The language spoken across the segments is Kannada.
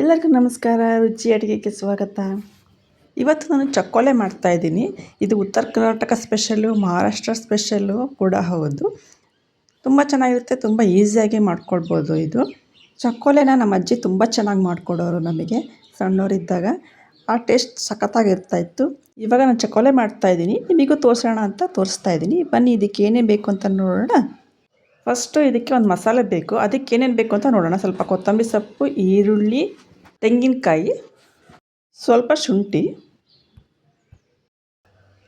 ಎಲ್ಲರಿಗೂ ನಮಸ್ಕಾರ, ರುಚಿ ಅಡುಗೆಗೆ ಸ್ವಾಗತ. ಇವತ್ತು ನಾನು ಚಕ್ಕೋಲೆ ಮಾಡ್ತಾಯಿದ್ದೀನಿ ಇದು ಉತ್ತರ ಕರ್ನಾಟಕ ಸ್ಪೆಷಲ್ಲು ಮಹಾರಾಷ್ಟ್ರ ಸ್ಪೆಷಲ್ಲು ಕೂಡ ಹೌದು. ತುಂಬ ಚೆನ್ನಾಗಿರುತ್ತೆ, ತುಂಬ ಈಸಿಯಾಗಿ ಮಾಡ್ಕೊಳ್ಬೋದು ಇದು. ಚಕ್ಕೊಲೆನ ನಮ್ಮ ಅಜ್ಜಿ ತುಂಬ ಚೆನ್ನಾಗಿ ಮಾಡಿಕೊಡೋರು ನಮಗೆ ಸಣ್ಣವರಿದ್ದಾಗ. ಆ ಟೇಸ್ಟ್ ಸಖತ್ತಾಗಿರ್ತಾಯಿತ್ತು ಇವಾಗ ನಾನು ಚಕ್ಕೋಲೆ ಮಾಡ್ತಾಯಿದ್ದೀನಿ ನಿಮಗೂ ತೋರಿಸೋಣ ಅಂತ ತೋರಿಸ್ತಾ ಇದ್ದೀನಿ. ಬನ್ನಿ, ಇದಕ್ಕೆ ಏನೇ ಬೇಕು ಅಂತ ನೋಡೋಣ. ಫಸ್ಟು ಇದಕ್ಕೆ ಒಂದು ಮಸಾಲೆ ಬೇಕು. ಅದಕ್ಕೆ ಏನೇನು ಬೇಕು ಅಂತ ನೋಡೋಣ. ಸ್ವಲ್ಪ ಕೊತ್ತಂಬರಿ ಸೊಪ್ಪು, ಈರುಳ್ಳಿ, ತೆಂಗಿನಕಾಯಿ, ಸ್ವಲ್ಪ ಶುಂಠಿ.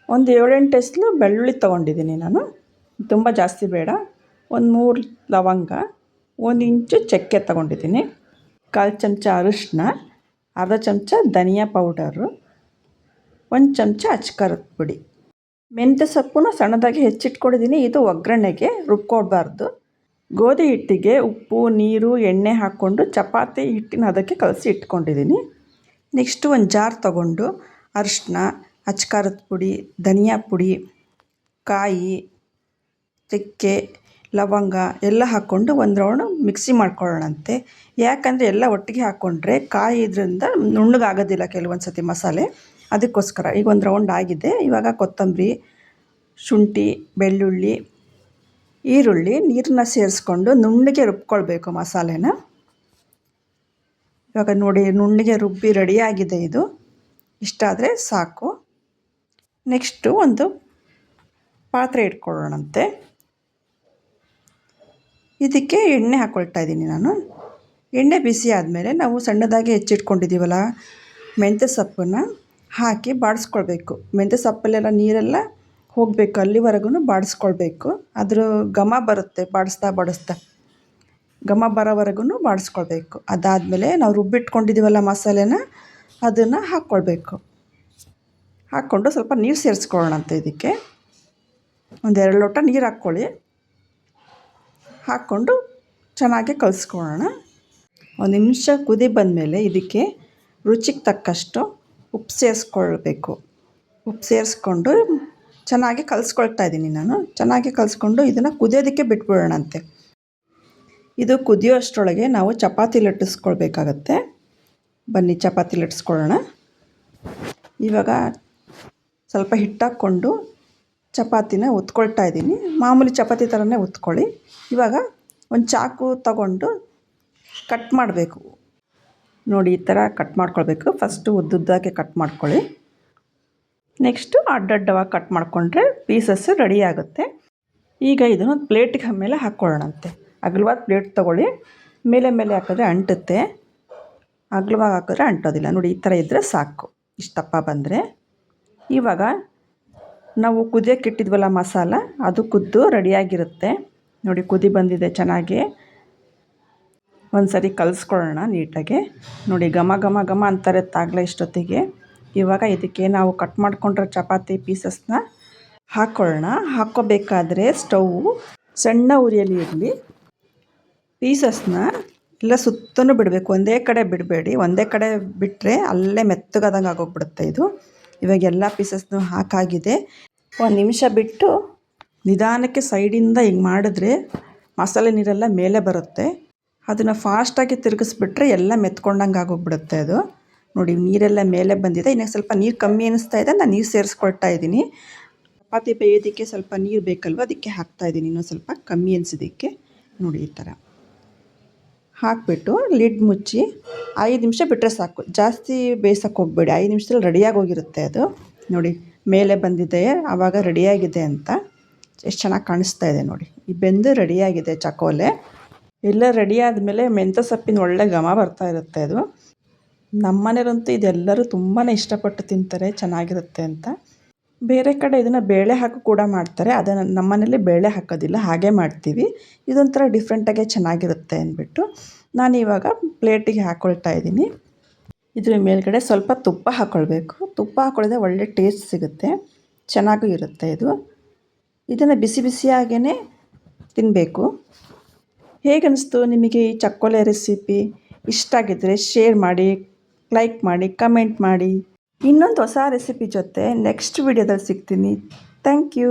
ಒಂದು ಏಳೆಂಟು ಎಸ್ಲು ಬೆಳ್ಳುಳ್ಳಿ ತೊಗೊಂಡಿದ್ದೀನಿ ನಾನು. ತುಂಬ ಜಾಸ್ತಿ ಬೇಡ. ಒಂದು ಮೂರು ಲವಂಗ, ಒಂದು ಇಂಚು ಚಕ್ಕೆ ತೊಗೊಂಡಿದ್ದೀನಿ. ಕಾಲು ಚಮಚ ಅರಿಶಿನ ಅರ್ಧ ಚಮಚ ಧನಿಯಾ ಪೌಡರು, ಒಂದು ಚಮಚ ಅಚ್ಕಾರದ ಪುಡಿ. ಮೆಂತ್ಯ ಸೊಪ್ಪನ್ನು ಸಣ್ಣದಾಗಿ ಹೆಚ್ಚಿಟ್ಕೊಂಡಿದ್ದೀನಿ ಇದು ಒಗ್ಗರಣೆಗೆ ರುಬ್ಕೊಡ್ಬಾರ್ದು. ಗೋಧಿ ಹಿಟ್ಟಿಗೆ ಉಪ್ಪು, ನೀರು, ಎಣ್ಣೆ ಹಾಕ್ಕೊಂಡು ಚಪಾತಿ ಹಿಟ್ಟಿನ ಅದಕ್ಕೆ ಕಲಸಿ ಇಟ್ಕೊಂಡಿದ್ದೀನಿ ನೆಕ್ಸ್ಟು ಒಂದು ಜಾರ್ ತಗೊಂಡು ಅರಿಶಿನ ಅಚ್ಕಾರದ ಪುಡಿ, ಧನಿಯಾ ಪುಡಿ, ಕಾಯಿ ಚಕ್ಕೆ ಲವಂಗ ಎಲ್ಲ ಹಾಕ್ಕೊಂಡು ಒಂದು ರೌಂಡ್ ಮಿಕ್ಸಿ ಮಾಡ್ಕೊಳ್ಳೋಣಂತೆ. ಯಾಕಂದರೆ ಎಲ್ಲ ಒಟ್ಟಿಗೆ ಹಾಕ್ಕೊಂಡ್ರೆ ಕಾಯಿ ಇದರಿಂದ ನುಣ್ಣಗಾಗೋದಿಲ್ಲ ಕೆಲವೊಂದು ಸತಿ ಮಸಾಲೆ. ಅದಕ್ಕೋಸ್ಕರ ಈಗ ಒಂದು ರೌಂಡ್ ಆಗಿದೆ. ಇವಾಗ ಕೊತ್ತಂಬರಿ, ಶುಂಠಿ, ಬೆಳ್ಳುಳ್ಳಿ, ಈರುಳ್ಳಿ ನೀರನ್ನ ಸೇರಿಸ್ಕೊಂಡು ನುಣ್ಣಗೆ ರುಬ್ಕೊಳ್ಬೇಕು ಮಸಾಲೆನ. ಇವಾಗ ನೋಡಿ ನುಣ್ಣಗೆ ರುಬ್ಬಿ ರೆಡಿಯಾಗಿದೆ ಇದು. ಇಷ್ಟಾದರೆ ಸಾಕು. ನೆಕ್ಸ್ಟು ಒಂದು ಪಾತ್ರೆ ಇಟ್ಕೊಳ್ಳೋಣಂತೆ. ಇದಕ್ಕೆ ಎಣ್ಣೆ ಹಾಕ್ಕೊಳ್ತಾ ಇದ್ದೀನಿ ನಾನು. ಎಣ್ಣೆ ಬಿಸಿ ಆದಮೇಲೆ ನಾವು ಸಣ್ಣದಾಗಿ ಹೆಚ್ಚಿಟ್ಕೊಂಡಿದ್ದೀವಲ್ಲ ಮೆಂತ್ಯ ಸೊಪ್ಪನ್ನು. ಹಾಕಿ ಬಾಡಿಸ್ಕೊಳ್ಬೇಕು. ಮೆಂತ್ಯ ಸೊಪ್ಪಲ್ಲೆಲ್ಲ ನೀರೆಲ್ಲ ಹೋಗಬೇಕು ಅಲ್ಲಿವರೆಗೂ ಬಾಡಿಸ್ಕೊಳ್ಬೇಕು. ಅದ್ರ ಘಮ ಬರುತ್ತೆ, ಬಾಡಿಸ್ತಾ ಬಾಡಿಸ್ತಾ. ಘಮ ಬರೋವರೆಗೂ ಬಾಡಿಸ್ಕೊಳ್ಬೇಕು. ಅದಾದಮೇಲೆ ನಾವು ರುಬ್ಬಿಟ್ಕೊಂಡಿದ್ದೀವಲ್ಲ ಮಸಾಲೆನ, ಅದನ್ನು ಹಾಕ್ಕೊಳ್ಬೇಕು. ಹಾಕ್ಕೊಂಡು ಸ್ವಲ್ಪ ನೀರು ಸೇರಿಸ್ಕೊಳ್ಳೋಣಂತೆ ಇದಕ್ಕೆ. ಒಂದೆರಡು ಲೋಟ ನೀರು ಹಾಕ್ಕೊಳ್ಳಿ. ಹಾಕ್ಕೊಂಡು ಚೆನ್ನಾಗಿ ಕಲಿಸ್ಕೊಳ್ಳೋಣ. ಒಂದು ನಿಮಿಷ ಕುದಿ ಬಂದಮೇಲೆ ಇದಕ್ಕೆ ರುಚಿಗೆ ತಕ್ಕಷ್ಟು ಉಪ್ಪು ಸೇರಿಸ್ಕೊಳ್ಬೇಕು ಉಪ್ಪು ಸೇರಿಸ್ಕೊಂಡು ಚೆನ್ನಾಗಿ ಕಲಿಸ್ಕೊಳ್ತಾ ಇದ್ದೀನಿ ನಾನು. ಚೆನ್ನಾಗಿ ಕಲಿಸ್ಕೊಂಡು ಇದನ್ನು ಕುದಿಯೋದಕ್ಕೆ ಬಿಟ್ಬಿಡೋಣಂತೆ. ಇದು ಕುದಿಯೋ ಅಷ್ಟರೊಳಗೆ ನಾವು ಚಪಾತಿ ಲಟ್ಟಿಸ್ಕೊಳ್ಬೇಕಾಗತ್ತೆ. ಬನ್ನಿ, ಚಪಾತಿ ಲಟ್ಟಿಸ್ಕೊಳ್ಳೋಣ. ಇವಾಗ ಸ್ವಲ್ಪ ಹಿಟ್ಟಾಕ್ಕೊಂಡು ಚಪಾತಿನ ಉತ್ಕೊಳ್ತಾ ಇದ್ದೀನಿ. ಮಾಮೂಲಿ ಚಪಾತಿ ಥರನೇ ಉತ್ಕೊಳ್ಳಿ. ಇವಾಗ ಒಂದು ಚಾಕು ತಗೊಂಡು ಕಟ್ ಮಾಡಬೇಕು. ನೋಡಿ ಈ ಥರ ಕಟ್ ಮಾಡ್ಕೊಳ್ಬೇಕು. ಫಸ್ಟು ಉದ್ದುದ್ದಾಗೆ ಕಟ್ ಮಾಡ್ಕೊಳ್ಳಿ. ನೆಕ್ಸ್ಟು ಅಡ್ಡಡ್ಡವಾಗಿ ಕಟ್ ಮಾಡಿಕೊಂಡ್ರೆ ಪೀಸಸ್ ರೆಡಿ ಆಗುತ್ತೆ. ಈಗ ಇದನ್ನು ಪ್ಲೇಟಿಗೆ ಮೇಲೆ ಹಾಕ್ಕೊಳ್ಳೋಣಂತೆ. ಅಗಲವಾದ ಪ್ಲೇಟ್ ತೊಗೊಳ್ಳಿ. ಮೇಲೆ ಮೇಲೆ ಹಾಕಿದ್ರೆ ಅಂಟುತ್ತೆ. ಅಗಲವಾಗಿ ಹಾಕಿದ್ರೆ ಅಂಟೋದಿಲ್ಲ. ನೋಡಿ, ಈ ಥರ ಇದ್ದರೆ ಸಾಕು. ಇಷ್ಟಪ್ಪ ಬಂದರೆ. ಇವಾಗ ನಾವು ಕುದಿಯೋಕೆ ಇಟ್ಟಿದ್ವಲ್ಲ ಮಸಾಲ, ಅದು ಕುದ್ದು ರೆಡಿಯಾಗಿರುತ್ತೆ. ನೋಡಿ, ಕುದಿ ಬಂದಿದೆ ಚೆನ್ನಾಗಿ. ಒಂದು ಸರಿ ಕಲಿಸ್ಕೊಳ್ಳೋಣ ನೀಟಾಗಿ. ನೋಡಿ, ಘಮ ಘಮ ಘಮ ಅಂತಾರೆ ತಾಗಲೇ ಇಷ್ಟೊತ್ತಿಗೆ. ಇವಾಗ ಇದಕ್ಕೆ ನಾವು ಕಟ್ ಮಾಡಿಕೊಂಡಿರೋ ಚಪಾತಿ ಪೀಸಸ್ನ ಹಾಕ್ಕೊಳ್ಳೋಣ. ಹಾಕ್ಕೋಬೇಕಾದ್ರೆ ಸ್ಟವ್ ಸಣ್ಣ ಉರಿಯಲ್ಲಿ ಇರಲಿ. ಪೀಸಸ್ನ ಇಲ್ಲ ಸುತ್ತಲೂ ಬಿಡಬೇಕು. ಒಂದೇ ಕಡೆ ಬಿಡಬೇಡಿ. ಒಂದೇ ಕಡೆ ಬಿಟ್ಟರೆ ಅಲ್ಲೇ ಮೆತ್ತಗಾದಂಗೆ ಆಗೋಗ್ಬಿಡುತ್ತೆ ಇದು. ಇವಾಗ ಎಲ್ಲ ಪೀಸಸ್ನು ಹಾಕಾಗಿದೆ. ಒಂದು ನಿಮಿಷ ಬಿಟ್ಟು ನಿಧಾನಕ್ಕೆ ಸೈಡಿಂದ ಹಿಂಗೆ ಮಾಡಿದ್ರೆ ಮಸಾಲೆ ನೀರೆಲ್ಲ ಮೇಲೆ ಬರುತ್ತೆ. ಅದನ್ನು ಫಾಸ್ಟಾಗಿ ತಿರುಗಿಸ್ಬಿಟ್ರೆ ಎಲ್ಲ ಮೆತ್ಕೊಂಡಂಗೆ ಆಗೋಗ್ಬಿಡುತ್ತೆ ಅದು. ನೋಡಿ, ನೀರೆಲ್ಲ ಮೇಲೆ ಬಂದಿದೆ. ಇನ್ನು ಸ್ವಲ್ಪ ನೀರು ಕಮ್ಮಿ ಅನಿಸ್ತಾ ಇದೆ. ನಾನು ನೀರು ಸೇರಿಸ್ಕೊಳ್ತಾ ಇದ್ದೀನಿ. ಚಪಾತಿ ಬೇಯೋದಕ್ಕೆ ಸ್ವಲ್ಪ ನೀರು ಬೇಕಲ್ವ? ಅದಕ್ಕೆ ಹಾಕ್ತಾ ಇದ್ದೀನಿ. ಇನ್ನೂ ಸ್ವಲ್ಪ ಕಮ್ಮಿ ಅನಿಸಿದ್ದಕ್ಕೆ. ನೋಡಿ, ಈ ಥರ ಹಾಕಿಬಿಟ್ಟು ಲಿಡ್ ಮುಚ್ಚಿ ಐದು ನಿಮಿಷ ಬಿಟ್ಟರೆ ಸಾಕು. ಜಾಸ್ತಿ ಬೇಯಿಸೋಕ್ಕೆ ಹೋಗಬೇಡಿ. ಐದು ನಿಮಿಷದಲ್ಲಿ ರೆಡಿಯಾಗಿ ಹೋಗಿರುತ್ತೆ ಅದು. ನೋಡಿ, ಮೇಲೆ ಬಂದಿದೆ. ಆವಾಗ ರೆಡಿಯಾಗಿದೆ ಅಂತ. ಎಷ್ಟು ಚೆನ್ನಾಗಿ ಕಾಣಿಸ್ತಾ ಇದೆ ನೋಡಿ. ಈ ಬೆಂದು ರೆಡಿಯಾಗಿದೆ ಚಕೋಲೆ. ಎಲ್ಲ ರೆಡಿ ಆದಮೇಲೆ ಮೆಂತ್ಯ ಸೊಪ್ಪಿನ ಒಳ್ಳೆ ಘಮ ಬರ್ತಾ ಇರುತ್ತೆ ಅದು. ನಮ್ಮ ಮನೆಯಲ್ಲಂತೂ ಇದೆಲ್ಲರೂ ತುಂಬಾ ಇಷ್ಟಪಟ್ಟು ತಿಂತಾರೆ, ಚೆನ್ನಾಗಿರುತ್ತೆ ಅಂತ. ಬೇರೆ ಕಡೆ ಇದನ್ನು ಬೇಳೆ ಹಾಕು ಕೂಡ ಮಾಡ್ತಾರೆ. ಅದನ್ನು ನಮ್ಮ ಮನೇಲಿ ಬೇಳೆ ಹಾಕೋದಿಲ್ಲ, ಹಾಗೆ ಮಾಡ್ತೀವಿ. ಇದೊಂಥರ ಡಿಫ್ರೆಂಟಾಗೆ ಚೆನ್ನಾಗಿರುತ್ತೆ ಅಂದ್ಬಿಟ್ಟು ನಾನು ಇವಾಗ ಪ್ಲೇಟಿಗೆ ಹಾಕ್ಕೊಳ್ತಾ ಇದ್ದೀನಿ. ಇದ್ರ ಮೇಲ್ಗಡೆ ಸ್ವಲ್ಪ ತುಪ್ಪ ಹಾಕ್ಕೊಳ್ಬೇಕು ತುಪ್ಪ ಹಾಕ್ಕೊಳ್ಳಿದ್ರೆ ಒಳ್ಳೆ ಟೇಸ್ಟ್ ಸಿಗುತ್ತೆ. ಚೆನ್ನಾಗೂ ಇರುತ್ತೆ ಇದು. ಇದನ್ನು ಬಿಸಿ ಬಿಸಿಯಾಗೇ ತಿನ್ನಬೇಕು ಹೇಗನ್ನಿಸ್ತು ನಿಮಗೆ ಈ ಚಕ್ಕೊಲೆ ರೆಸಿಪಿ ಇಷ್ಟ ಆಗಿದ್ದರೆ ಶೇರ್ ಮಾಡಿ ಲೈಕ್ ಮಾಡಿ ಕಮೆಂಟ್ ಮಾಡಿ. ಇನ್ನೊಂದು ಹೊಸ ರೆಸಿಪಿ ಜೊತೆ ನೆಕ್ಸ್ಟ್ ವಿಡಿಯೋದಲ್ಲಿ ಸಿಗ್ತೀನಿ. Thank you